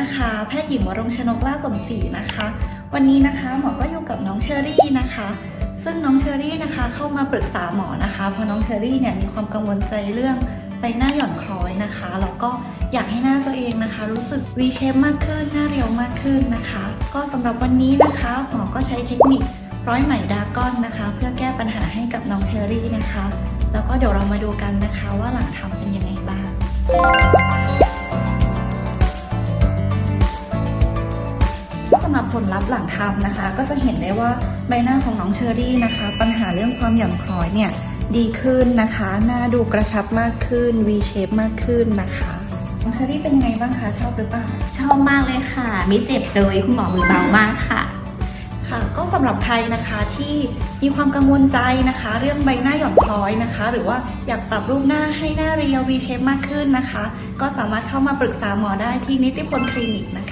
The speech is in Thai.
นะคะ แพทย์หญิงวรงชนกล่าสมศรีนะคะ วันนี้นะคะหมอก็อยู่กับน้องเชอรี่นะคะ ซึ่งน้องเชอรี่นะคะเข้ามาปรึกษาหมอนะคะเพราะน้องเชอรี่เนี่ยมีความกังวลใจเรื่องใบหน้าหย่อนคล้อยนะคะแล้วก็อยากให้หน้าตัวเองนะคะ รู้สึก V shape มากขึ้นหน้าเรียวมากขึ้นนะคะ ก็สำหรับวันนี้นะคะหมอก็ใช้เทคนิคร้อยไหมดาก้อนนะคะ เพื่อแก้ปัญหาให้กับน้องเชอรี่นะคะ แล้วก็เดี๋ยวเรามาดูกันนะคะว่าหลังทำเป็นยังไงำหรับผลลัพธ์หลังทำนะคะ ก็จะเห็นได้ว่าใบหน้าของน้องเชอรี่นะคะ ปัญหาเรื่องความหย่อนคล้อยเนี่ยดีขึ้นนะคะ หน้าดูกระชับมากขึ้น V shape มากขึ้นนะคะน้องเชอรี่เป็นยังไงบ้างคะ ชอบหรือเปล่า ชอบมากเลยค่ะ ไม่เจ็บเลยคุณหมอมือเบามากค่ะ ค่ะ ก็สำหรับใครนะคะที่มีความกังวลใจนะคะ เรื่องใบหน้าหย่อนคล้อยนะคะ หรือว่าอยากปรับรูปหน้าให้หน้าเรียว V shape มากขึ้นนะคะ ก็สามารถเข้ามาปรึกษาหมอได้ที่นิติพลคลินิกนะคะ